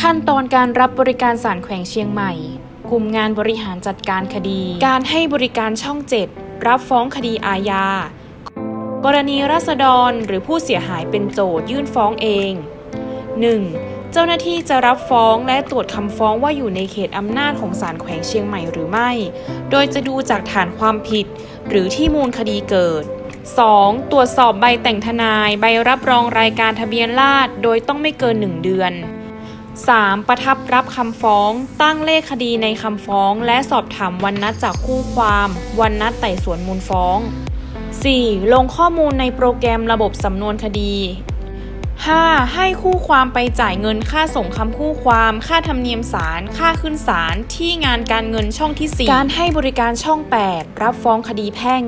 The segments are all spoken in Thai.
ขั้นตอนการรับบริการศาลแขวงเชียงใหม่ กลุ่มงานบริหารจัดการคดี การให้บริการช่อง7รับฟ้องคดีอาญา กรณีราษฎรหรือผู้เสียหายเป็นโจทยื่นฟ้องเอง 1. เจ้าหน้าที่จะรับฟ้องและตรวจคำฟ้องว่าอยู่ในเขตอำนาจของศาลแขวงเชียงใหม่หรือไม่ โดยจะดูจากฐานความผิด หรือที่มูลคดีเกิด 2. ตรวจสอบใบแต่งทนาย ใบรับรองรายการทะเบียนราษฎรโดยต้องไม่เกิน 1 เดือน 3. ประทับรับคำฟ้อง ตั้งเลขคดีในคำฟ้อง และสอบถามวันนัดจากคู่ความ วันนัดไต่สวนมูลฟ้อง 4. ลงข้อมูลในโปรแกรมระบบสำนวนคดี 5. ให้คู่ความไปจ่ายเงินค่าส่งคำคู่ความ ค่าธรรมเนียมศาล ค่าขึ้นศาล ที่งานการเงินช่องที่ 4 การให้บริการช่อง 8 รับฟ้องคดีแพ่ง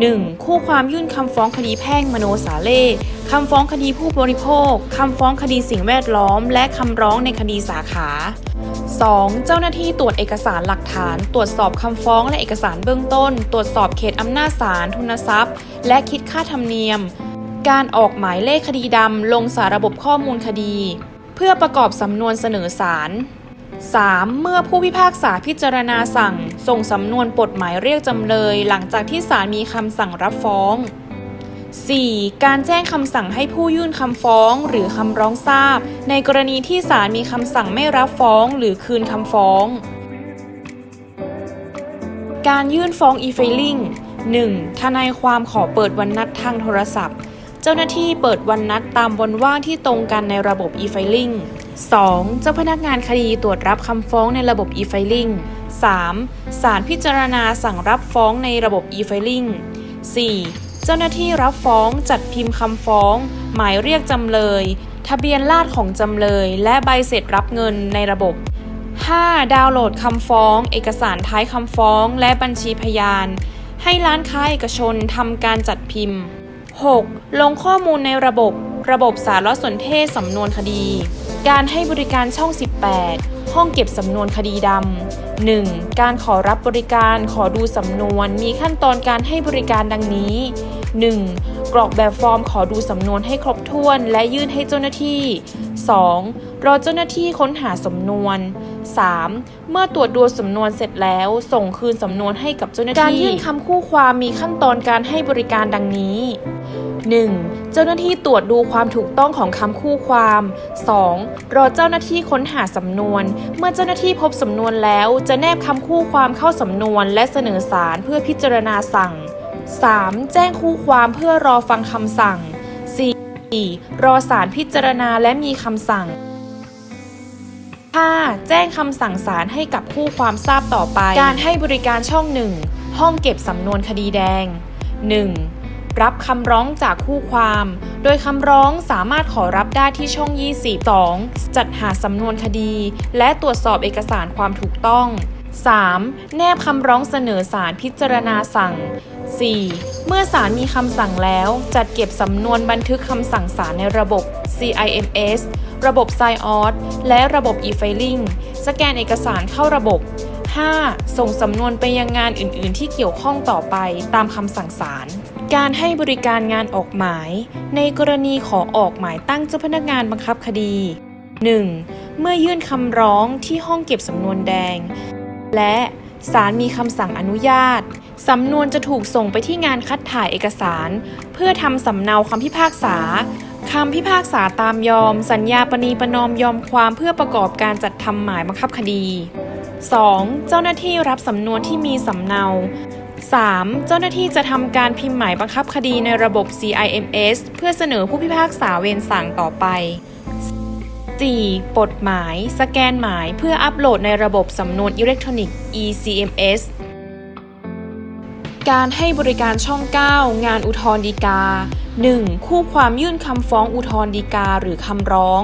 1. คู่ความยื่นคำฟ้องคดีแพ่งมโนสาเล่คำฟ้องคดีผู้บริโภค คำฟ้องคดีสิ่งแวดล้อม และคำร้องในคดีสาขา 2. เจ้าหน้าที่ตรวจเอกสารหลักฐาน ตรวจสอบคำฟ้องและเอกสารเบื้องต้น ตรวจสอบเขตอำนาจศาลทุนทรัพย์ และคิดค่าธรรมเนียม การออกหมายเลขคดีดำลงสาระบบข้อมูลคดี เพื่อประกอบสำนวนเสนอศาล 3. เมื่อผู้พิพากษาพิจารณาสั่ง ส่งสำนวนปลดหมายเรียกจำเลย หลังจากที่ศาลมีคำสั่งรับฟ้อง 4. การแจ้งคำสั่งให้ผู้ยื่นคำฟ้องหรือคำร้องทราบ ในกรณีที่ศาลมีคำสั่งไม่รับฟ้องหรือคืนคำฟ้อง การยื่นฟ้อง e-filing 1. ทนายความขอเปิดวันนัดทางโทรศัพท์ เจ้าหน้าที่เปิดวันนัดตามวันว่างที่ตรงกันในระบบ e-filing 2. เจ้าพนักงานคดีตรวจรับคำฟ้องในระบบ e-filing 3. ศาลพิจารณาสั่งรับฟ้องในระบบ e-filing 4. เจ้าหน้าที่รับฟ้องจัดพิมพ์คำฟ้อง หมายเรียกจำเลย ทะเบียนราษของจำเลย และใบเสร็จรับเงินในระบบ 5. ดาวน์โหลดคำฟ้อง เอกสารท้ายคำฟ้อง และบัญชีพยาน ให้ร้านค้าเอกชนทำการจัดพิมพ์ 6. ลงข้อมูลในระบบ ระบบสารสนเทศสำนวนคดี การให้บริการช่อง 18 ห้องเก็บสำนวนคดีดำ 1. การขอรับบริการขอดูสำนวน มีขั้นตอนการให้บริการดังนี้ 1. กรอกแบบฟอร์มขอดูสำนวนให้ครบถ้วนและยื่นให้เจ้าหน้าที่ 2. รอเจ้าหน้าที่ค้นหาสำนวน 3. เมื่อตรวจดูสำนวนเสร็จแล้ว ส่งคืนสำนวนให้กับเจ้าหน้าที่ การยื่นคำคู่ความมีขั้นตอนการให้บริการดังนี้ 1. เจ้าหน้าที่ตรวจดูความถูกต้องของคำคู่ความ 2. รอเจ้าหน้าที่ค้นหาสำนวน เมื่อเจ้าหน้าที่พบสำนวนแล้วจะแนบคำคู่ความเข้าสำนวน และเสนอศาลเพื่อพิจารณาสั่ง 3. แจ้งคู่ความเพื่อรอฟังคำสั่ง 4. รอศาลพิจารณาและมีคำสั่ง 5. แจ้งคำสั่งศาลให้กับคู่ความทราบต่อไป การให้บริการช่อง 1 ห้องเก็บสำนวนคดีแดง 1. รับคำร้องจากคู่ความ โดยคำร้องสามารถขอรับได้ที่ช่อง 22 จัดหาสำนวนคดี และตรวจสอบเอกสารความถูกต้อง 3. แนบคำร้องเสนอศาลพิจารณาสั่ง 4. เมื่อศาลมีคำสั่งแล้ว จัดเก็บสำนวนบันทึกคำสั่งศาลในระบบ CIMS ระบบ s i o t และระบบ e-filing สแกนเอกสารเข้าระบบ 5. ส่งสำนวนไปยังงานอื่น ๆ ที่เกี่ยวข้องต่อไปตามคำสั่งศาล การให้บริการงานออกหมาย ในกรณีขอออกหมายตั้งเจ้าพนักงานบังคับคดี 1. เมื่อยื่นคำร้องที่ห้องเก็บสำนวนแดง และศาลมีคำสั่งอนุญาต สำนวนจะถูกส่งไปที่งานคัดถ่ายเอกสาร เพื่อทำสำเนาคำพิพากษาคำพิพากษาตามยอม สัญญาปณีประนอมยอมความเพื่อประกอบการจัดทำหมายบังคับคดี 2. เจ้าหน้าที่รับสำนวนที่มีสำเนา 3. เจ้าหน้าที่จะทำการพิมพ์หมายบังคับคดีในระบบ CIMS เพื่อเสนอผู้พิพากษาเวรสั่งต่อไป 4. ปลดหมาย สแกนหมายเพื่ออัปโหลดในระบบสำนวนอิเล็กทรอนิกส์ ECMS การให้บริการช่อง 9 งานอุทธรณ์ฎีกา 1. คู่ความยื่นคำฟ้องอุทธรณ์ฎีกาหรือคำร้อง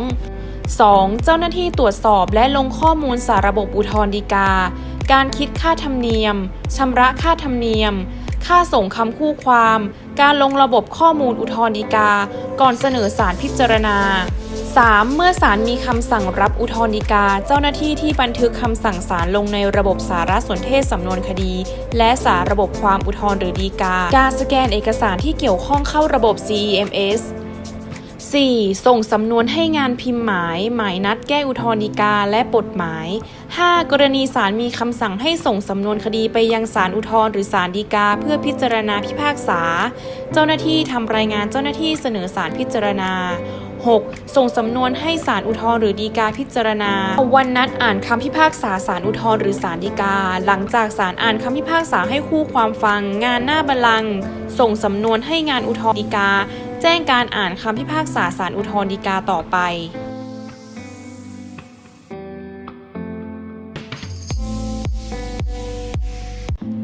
2. เจ้าหน้าที่ตรวจสอบและลงข้อมูลสาระบบอุทธรณ์ฎีกา การคิดค่าธรรมเนียม ชำระค่าธรรมเนียม ค่าส่งคำคู่ความ การลงระบบข้อมูลอุทธรณ์ฎีกา ก่อนเสนอศาลพิจารณา 3. เมื่อศาลมีคำสั่งรับอุทธรณ์ฎีกา เจ้าหน้าที่ที่บันทึกคำสั่งศาลลงในระบบสารสนเทศสำนวนคดี และสารระบบความอุทธรณ์หรือฎีกา การสแกนเอกสารที่เกี่ยวข้องเข้าระบบ CEMS 4. ส่งสำนวนให้งานพิมพ์หมาย หมายนัดแก้อุทธรณ์ฎีกาและปลดหมาย 5. กรณีศาลมีคำสั่งให้ส่งสำนวนคดีไปยังศาลอุทธรณ์หรือศาลฎีกา เพื่อพิจารณาพิพากษา เจ้าหน้าที่ทำรายงานเจ้าหน้าที่เสนอศาลพิจารณา 6. ส่งสำนวนให้ศาลอุทธรณ์หรือฎีกาพิจารณา วันนัดอ่านคำพิพากษาศาลอุทธรณ์หรือศาลฎีกา หลังจากศาลอ่านคำพิพากษาให้คู่ความฟัง งานหน้าบัลลังก์ส่งสำนวนให้งานอุทธรณ์ฎีกา แจ้งการอ่านคำพิพากษาศาลอุทธรณ์ฎีกาต่อไป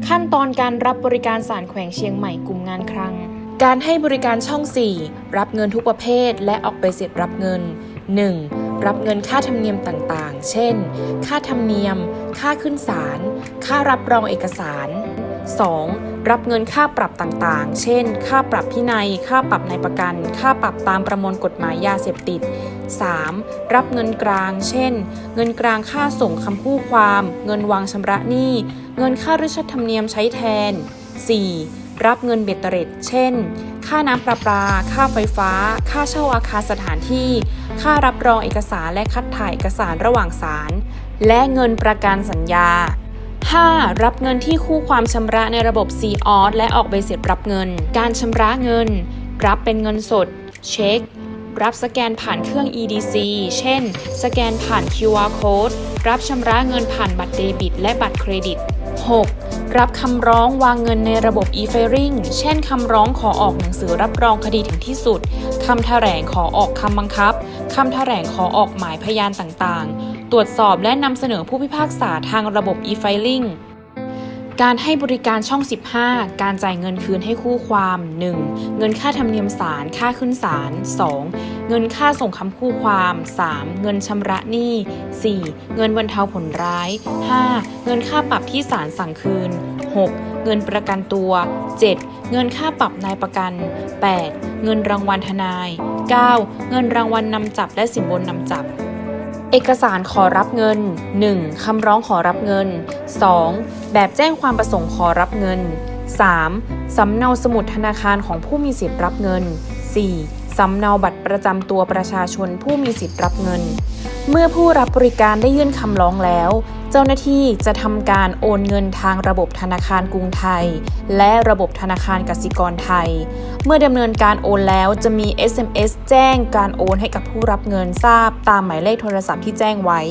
ขั้นตอนการรับบริการศาลแขวงเชียงใหม่กลุ่มงานครั้ง การให้บริการช่อง 4 รับเงินทุกประเภทและออกไปเสร็จรับเงิน 1. รับเงินค่าธรรมเนียมต่างๆ เช่น ค่าธรรมเนียม ค่าขึ้นศาล ค่ารับรองเอกสาร 2. รับเงินค่าปรับต่างๆ เช่น ค่าปรับพินัย ค่าปรับในประกัน ค่าปรับตามประมวลกฎหมายยาเสพติด 3. รับเงินกลาง เช่น เงินกลางค่าส่งคำคู่ความ เงินวางชำระหนี้ เงินค่าริชธรรมเนียมใช้แทน 4. รับเงินเบ็ดเตร็ด เช่น ค่าน้ำประปา ค่าไฟฟ้า ค่าเช่าอาคารสถานที่ ค่ารับรองเอกสารและคัดถ่ายเอกสารระหว่างศาล และเงินประกันสัญญา 5. รับเงินที่คู่ความชำระในระบบ c o s และออกใบเสร็จรับเงิน การชำระเงิน รับเป็นเงินสด เช็ค รับสแกนผ่านเครื่อง EDC เช่น สแกนผ่าน QR code รับชำระเงินผ่านบัตรเดบิต และบัตรเครดิต 6. รับคำร้องวางเงินในระบบ e-filing เช่น คำร้องขอออกหนังสือรับรองคดีถึงที่สุด คำแถลงขอออกคำบังคับ คำแถลงขอออกหมายพยานต่างๆ ตรวจสอบและนำเสนอผู้พิพากษาทางระบบ e-filing การให้บริการช่อง 15 การจ่ายเงินคืนให้คู่ความ 1. เงินค่าธรรมเนียมศาล ค่าขึ้นศาล 2. เงินค่าส่งคำคู่ความ 3. เงินชำระหนี้ 4. เงินบรรเทาผลร้าย 5. เงินค่าปรับที่ศาลสั่งคืน 6. เงินประกันตัว 7. เงินค่าปรับนายประกัน 8. เงินรางวัลทนาย 9. เงินรางวัลนำจับและสินบนนำจับ เอกสารขอรับเงิน 1. คำร้องขอรับเงิน 2. แบบแจ้งความประสงค์ขอรับเงิน 3. สำเนาสมุดธนาคารของผู้มีสิทธิ์รับเงิน 4. สำเนาบัตรประจำตัวประชาชนผู้มีสิทธิ์รับเงิน เมื่อผู้รับบริการได้ยื่นคำร้องแล้ว เจ้าหน้าที่จะทำการโอนเงินทางระบบธนาคารกรุงไทย และระบบธนาคารกสิกรไทย เมื่อดำเนินการโอนแล้วจะมี SMS แจ้งการโอนให้กับผู้รับเงินทราบตามหมายเลขโทรศัพท์ที่แจ้งไว้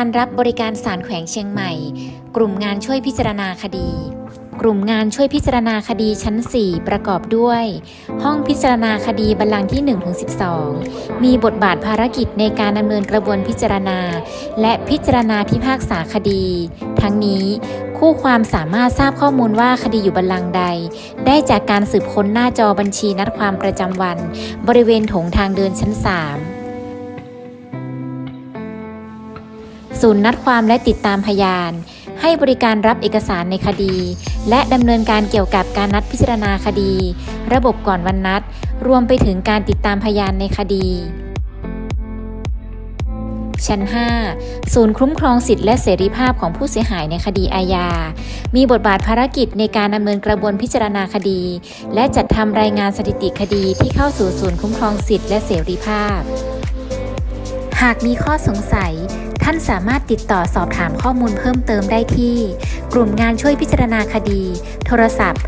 การรับบริการศาลแขวงเชียงใหม่ กลุ่มงานช่วยพิจารณาคดี กลุ่มงานช่วยพิจารณาคดีชั้น 4 ประกอบด้วย ห้องพิจารณาคดีบัลลังก์ที่ 1-12 มีบทบาทภารกิจในการดำเนินกระบวนพิจารณา และพิจารณาพิพากษาคดี ทั้งนี้ คู่ความสามารถทราบข้อมูลว่าคดีอยู่บัลลังก์ใด ได้จากการสืบค้นหน้าจอบัญชีนัดความประจำวัน บริเวณโถงทางเดินชั้น 3 ศูนย์นัดความและติดตามพยาน ให้บริการรับเอกสารในคดี และดำเนินการเกี่ยวกับการนัดพิจารณาคดี ระบบก่อนวันนัด รวมไปถึงการติดตามพยานในคดีชั้น 5 ศูนย์คุ้มครองสิทธิและเสรีภาพของผู้เสียหายในคดีอาญา มีบทบาทภารกิจในการดำเนินกระบวนพิจารณาคดี และจัดทำรายงานสถิติคดีที่เข้าสู่ศูนย์คุ้มครองสิทธิและเสรีภาพ หากมีข้อสงสัย ท่านสามารถติดต่อสอบถามข้อมูลเพิ่มเติมได้ที่ กลุ่มงานช่วยพิจารณาคดี โทรศัพท์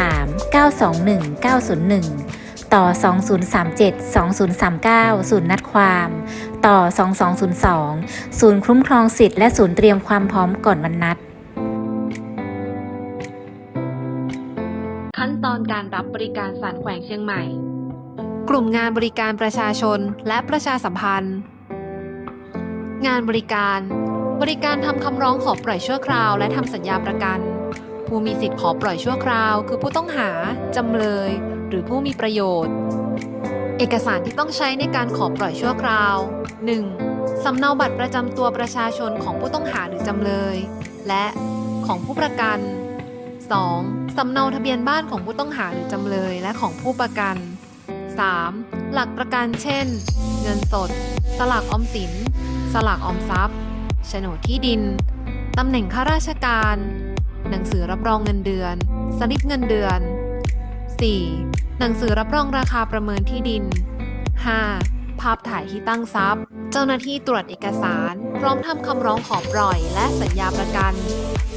053 921 901 ต่อ 2037 2039 ศูนย์นัดความ ต่อ 2202 ศูนย์คุ้มครองสิทธิ์และศูนย์เตรียมความพร้อมก่อนวันนัด ขั้นตอนการรับบริการศาลแขวงเชียงใหม่ กลุ่มงานบริการประชาชนและประชาสัมพันธ์ งานบริการ บริการทำคำร้องขอปล่อยชั่วคราว และทำสัญญาประกัน ผู้มีสิทธิ์ขอปล่อยชั่วคราว คือผู้ต้องหา จำเลย หรือผู้มีประโยชน์ เอกสารที่ต้องใช้ในการขอปล่อยชั่วคราว 1. สำเนาบัตรประจำตัวประชาชนของผู้ต้องหาหรือจำเลย และของผู้ประกัน 2. สำเนาทะเบียนบ้านของผู้ต้องหาหรือจำเลยและของผู้ประกัน 3. หลักประกันเช่น เงินสด สลากออมสิน สลากออมทรัพย์ โฉนดที่ดิน ตำแหน่งข้าราชการ หนังสือรับรองเงินเดือน สลิปเงินเดือน 4. หนังสือรับรองราคาประเมินที่ดิน 5. ภาพถ่ายที่ตั้งทรัพย์ เจ้าหน้าที่ตรวจเอกสาร พร้อมทำคำร้องขอปล่อย และสัญญาประกัน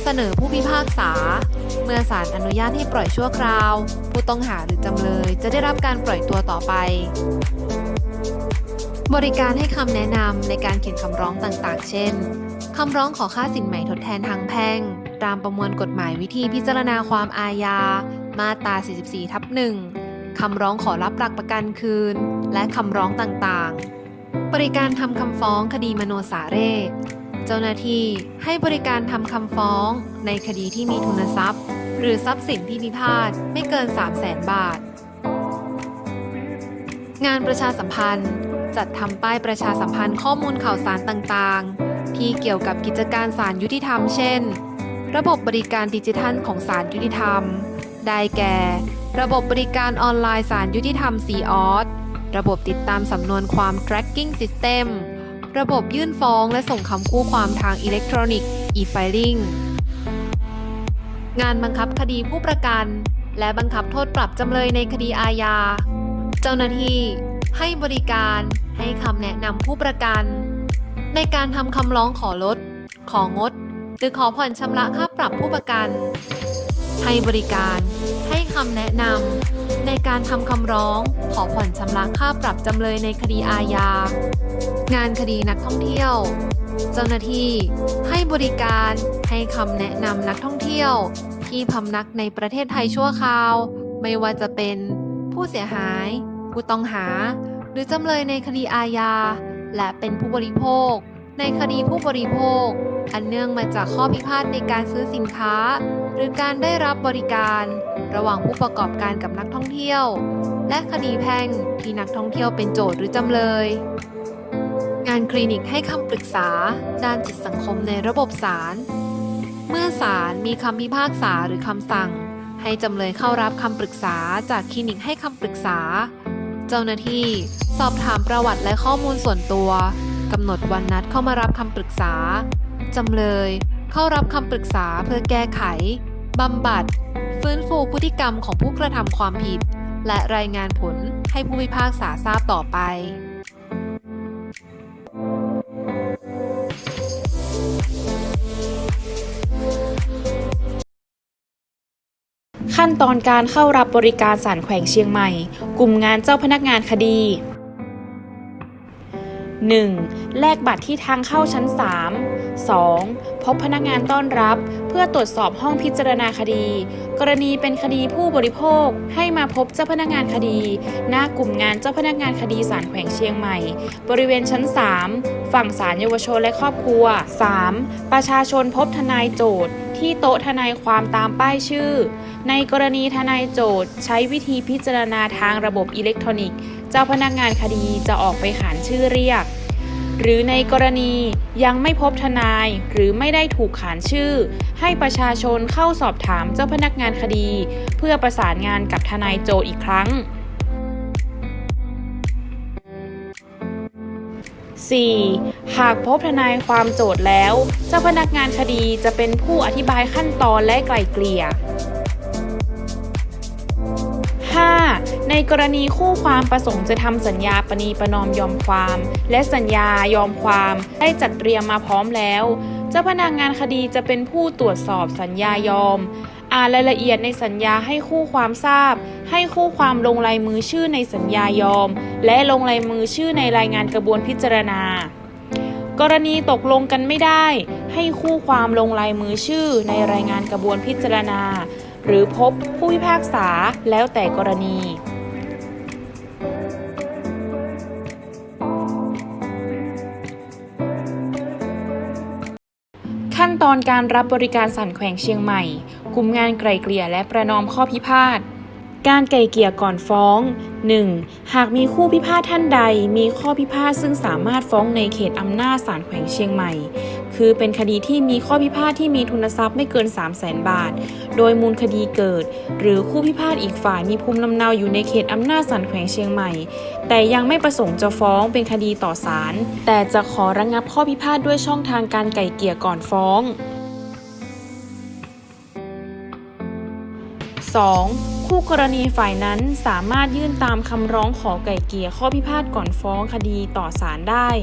เสนอผู้พิพากษา เมื่อศาลอนุญาตให้ปล่อยชั่วคราว ผู้ต้องหาหรือจำเลยจะได้รับการปล่อยตัวต่อไป บริการให้คำแนะนำในการเขียนคำร้องต่างๆ เช่น คำร้องขอค่าสินใหม่ทดแทนทางแพ่ง ตามประมวลกฎหมายวิธีพิจารณาความอาญา มาตรา 44 ทับ1คำร้องขอรับหลักประกันคืน และคำร้องต่างๆ บริการทำคำฟ้องคดีมโนสาเร่ เจ้าหน้าที่ให้บริการทำคำฟ้องในคดีที่มีทุนทรัพย์ หรือทรัพย์สินที่พิพาทไม่เกิน 3 0 0แสนบาท งานประชาสัมพันธ์ จัดทำป้ายประชาสัมพันธ์ข้อมูลข่าวสารต่างๆ ที่เกี่ยวกับกิจการศาลยุติธรรม เช่น ระบบบริการดิจิทัลของศาลยุติธรรม ได้แก่ ระบบบริการออนไลน์ศาลยุติธรรม c ีออสระบบติดตามสำนวนความ tracking system ระบบยื่นฟ้องและส่งคำคู่ความทางอิเล็กทรอนิกส์ e-filing งานบังคับคดีผู้ประกัน และบังคับโทษปรับจำเลยในคดีอาญา เจ้าหน้าที่ ให้บริการ ให้คำแนะนำผู้ประกัน ในการทำคำร้องขอลด ของด หรือขอผ่อนชำระค่าปรับผู้ประกัน ให้บริการ ให้คำแนะนำในการทำคำร้อง ขอผ่อนชำระค่าปรับจำเลยในคดีอาญา งานคดีนักท่องเที่ยว เจ้าหน้าที่ ให้บริการ ให้คำแนะนำนักท่องเที่ยว ที่พำนักในประเทศไทยชั่วคราว ไม่ว่าจะเป็นผู้เสียหาย ผู้ต้องหา หรือจำเลยในคดีอาญา และเป็นผู้บริโภค ในคดีผู้บริโภค อันเนื่องมาจากข้อพิพาทในการซื้อสินค้า หรือการได้รับบริการ ระหว่างผู้ประกอบการกับนักท่องเที่ยว และคดีแพ่งที่นักท่องเที่ยวเป็นโจทย์หรือจำเลย งานคลินิกให้คำปรึกษา ด้านจิตสังคมในระบบศาลเมื่อศาลมีคำพิพากษาหรือคำสั่งให้จำเลยเข้ารับคำปรึกษาจากคลินิกให้คำปรึกษา เจ้าหน้าที่สอบถามประวัติและข้อมูลส่วนตัวกำหนดวันนัดเข้ามารับคำปรึกษาจำเลยเข้ารับคำปรึกษาเพื่อแก้ไขบำบัด ฟื้นฟูพฤติกรรมของผู้กระทำความผิด และรายงานผลให้ผู้พิพากษาทราบต่อไป ขั้นตอนการเข้ารับบริการศาลแขวงเชียงใหม่ กลุ่มงานเจ้าพนักงานคดี 1. แลกบัตรที่ทางเข้าชั้น 3 2. พบพนักงานต้อนรับ เพื่อตรวจสอบห้องพิจารณาคดี กรณีเป็นคดีผู้บริโภคให้มาพบเจ้าพนักงานคดี หน้ากลุ่มงานเจ้าพนักงานคดีศาลแขวงเชียงใหม่ บริเวณชั้น 3 ฝั่งศาลเยาวชนและครอบครัว 3. ประชาชนพบทนายโจทย์ ที่โต๊ะทนายความตามป้ายชื่อ ในกรณีทนายโจทย์ ใช้วิธีพิจารณาทางระบบอิเล็กทรอนิกส์ เจ้าพนักงานคดีจะออกไปขานชื่อเรียก หรือในกรณียังไม่พบทนายหรือไม่ได้ถูกขานชื่อ ให้ประชาชนเข้าสอบถามเจ้าพนักงานคดี เพื่อประสานงานกับทนายโจทย์อีกครั้ง 4. หากพบทนายความโจทย์แล้ว เจ้าพนักงานคดีจะเป็นผู้อธิบายขั้นตอนและไกล่เกลี่ย 5. ในกรณีคู่ความประสงค์จะทำสัญญาปณีประนอมยอมความ และสัญญายอมความได้จัดเตรียมมาพร้อมแล้ว เจ้าพนักงานคดีจะเป็นผู้ตรวจสอบสัญญายอม อ่านรายละเอียดในสัญญาให้คู่ความทราบ ให้คู่ความลงลายมือชื่อในสัญญายอม และลงลายมือชื่อในรายงานกระบวนพิจารณา กรณีตกลงกันไม่ได้ ให้คู่ความลงลายมือชื่อในรายงานกระบวนพิจารณา หรือพบผู้พิพากษาแล้วแต่กรณีขั้นตอนการรับบริการสันแขวงเชียงใหม่ กลุ่มงานไกล่เกลี่ยและประนอมข้อพิพาทการไกล่เกลี่ยก่อนฟ้อง 1. หากมีคู่พิพาทท่านใด มีข้อพิพาทซึ่งสามารถฟ้องในเขตอำนาจศาลแขวงเชียงใหม่ คือเป็นคดีที่มีข้อพิพาทที่มีทุนทรัพย์ไม่เกิน 3 0 0แสนบาท โดยมูลคดีเกิด หรือคู่พิพาทอีกฝ่ายมีภูมิลำเนาอยู่ในเขตอำนาจศาลแขวงเชียงใหม่ แต่ยังไม่ประสงค์จะฟ้องเป็นคดีต่อศาลแต่จะขอระงงับข้อพิพาทด้วยช่องทางการไก่เกลี่ยก่อนฟ้อง 2. คู่กรณีฝ่ายนั้นสามารถยื่นตามคำร้องขอไก่เกลี่ยข้อพิพาทก่อนฟ้องคดีต่อศาลได้ 3.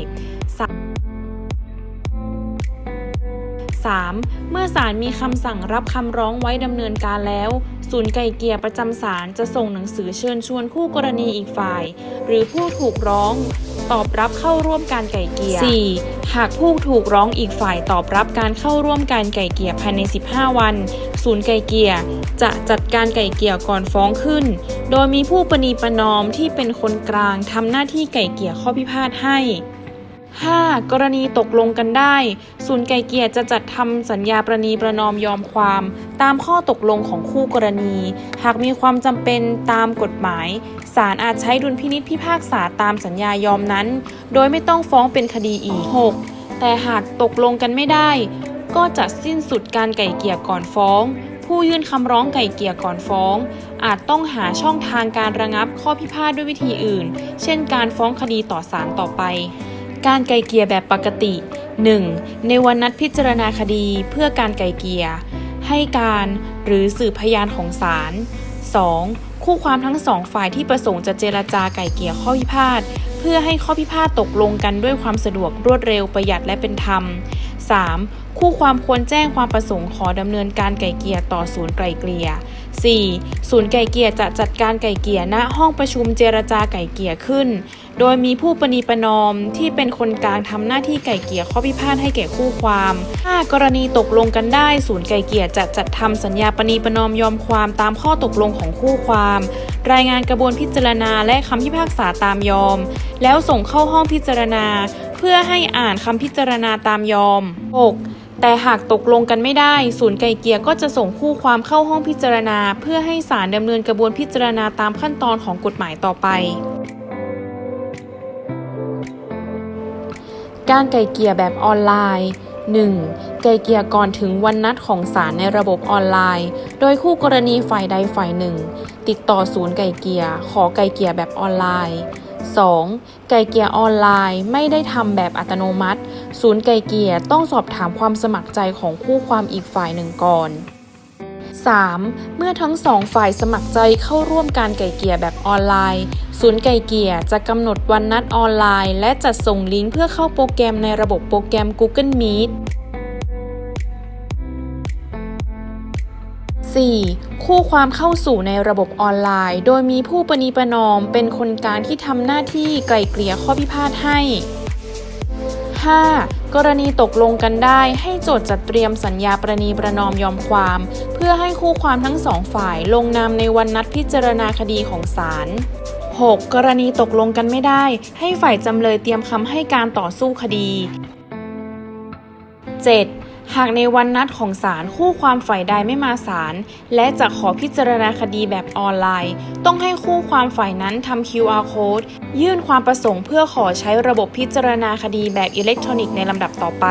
เมื่อศาลมีคำสั่งรับคำร้องไว้ดำเนินการแล้ว ศูนย์ไก่เกลี่ยประจำศาลจะส่งหนังสือเชิญชวนคู่กรณีอีกฝ่าย หรือผู้ถูกร้อง ตอบรับเข้าร่วมการไก่เกลี่ย 4. หากผู้ถูกร้องอีกฝ่ายตอบรับการเข้าร่วมการไก่เกลี่ยภายใน 15 วัน ศูนย์ไก่เกลี่ยจะจัดการไก่เกลี่ยก่อนฟ้องขึ้น โดยมีผู้ประนีประนอมที่เป็นคนกลางทำหน้าที่ไก่เกลี่ยข้อพิพาทให้ 5. กรณีตกลงกันได้ ศูนย์ไกลเกลี่ยจะจัดทำสัญญาประนีประนอมยอมความ ตามข้อตกลงของคู่กรณี หากมีความจำเป็นตามกฎหมาย ศาลอาจใช้ดุลพินิษพิพากษาตามสัญญายอมนั้น โดยไม่ต้องฟ้องเป็นคดีอีก 6. แต่หากตกลงกันไม่ได้ ก็จะสิ้นสุดการไก่เกลี่ยก่อนฟ้อง ผู้ยื่นคำร้องไก่เกลี่ยก่อนฟ้อง อาจต้องหาช่องทางการระงับข้อพิพาทด้วยวิธีอื่น เช่นการฟ้องคดีต่อศาลต่อไป การไกลเกลี่ยแบบปกติ 1. ในวันนัดพิจารณาคดีเพื่อการไกลเกลี่ยให้การหรือสืบพยานของศาล 2. คู่ความทั้งสองฝ่ายที่ประสงค์จะเจรจาไก่เกี่ยข้อพิพาทเพื่อให้ข้อพิพาทตกลงกันด้วยความสะดวกรวดเร็วประหยัดและเป็นธรรม 3. คู่ความควรแจ้งความประสงค์ขอดำเนินการไก่เกี่ยต่อศูนย์ไก่เกลี่ย 4. ศูนย์ไก่เกี่ยจะจัดการไก่เกี่ยณห้องประชุมเจรจาไก่เกี่ยขึ้น โดยมีผู้ประนีประนอมที่เป็นคนกลางทำหน้าที่ไก่เกี่ยข้อพิพาทให้แก่คู่ความถ้ากรณีตกลงกันได้ ศูนย์ไก่เกี่ยจะจัดทำสัญญาประนีประนอมยอมความตามข้อตกลงของคู่ความ รายงานกระบวนพิจารณาและคำพิพากษาตามยอม แล้วส่งเข้าห้องพิจารณา เพื่อให้อ่านคำพิจารณาตามยอม 6. แต่หากตกลงกันไม่ได้ ศูนย์ไกลเกลี่ยก็จะส่งคู่ความเข้าห้องพิจารณา เพื่อให้ศาลดำเนินกระบวนพิจารณาตามขั้นตอนของกฎหมายต่อไป การไกลเกลี่ยแบบออนไลน์ 1. ไกลเกลี่ยก่อนถึงวันนัดของศาลในระบบออนไลน์ โดยคู่กรณีฝ่ายใดฝ่ายหนึ่ง ติดต่อศูนย์ไกลเกลี่ยขอไกลเกลี่ยแบบออนไลน์ 2. ไกลเกลี่ยออนไลน์ไม่ได้ทำแบบอัตโนมัติ ศูนย์ไกลเกลี่ยต้องสอบถามความสมัครใจของคู่ความอีกฝ่ายหนึ่งก่อน 3. เมื่อทั้งสองฝ่ายสมัครใจเข้าร่วมการไกลเกลี่ยแบบออนไลน์ ศูนย์ไกลเกลี่ยจะกำหนดวันนัดออนไลน์ และจัดส่งลิงก์เพื่อเข้าโปรแกรมในระบบโปรแกรม Google Meet 4. คู่ความเข้าสู่ในระบบออนไลน์ โดยมีผู้ประนีประนอมเป็นคนกลางที่ทำหน้าที่ไกล่เกลี่ยข้อพิพาทให้ 5. กรณีตกลงกันได้ให้โจทย์จัดเตรียมสัญญาประนีประนอมยอมความ เพื่อให้คู่ความทั้งสองฝ่ายลงนามในวันนัดพิจารณาคดีของศาล 6. กรณีตกลงกันไม่ได้ ให้ฝ่ายจำเลยเตรียมคำให้การต่อสู้คดี 7. หากในวันนัดของศาลคู่ความฝ่ายใดไม่มาศาลและจะขอพิจารณาคดีแบบออนไลน์ ต้องให้คู่ความฝ่ายนั้นทำ QR code ยื่นความประสงค์เพื่อขอใช้ระบบพิจารณาคดีแบบอิเล็กทรอนิกส์ในลำดับต่อไป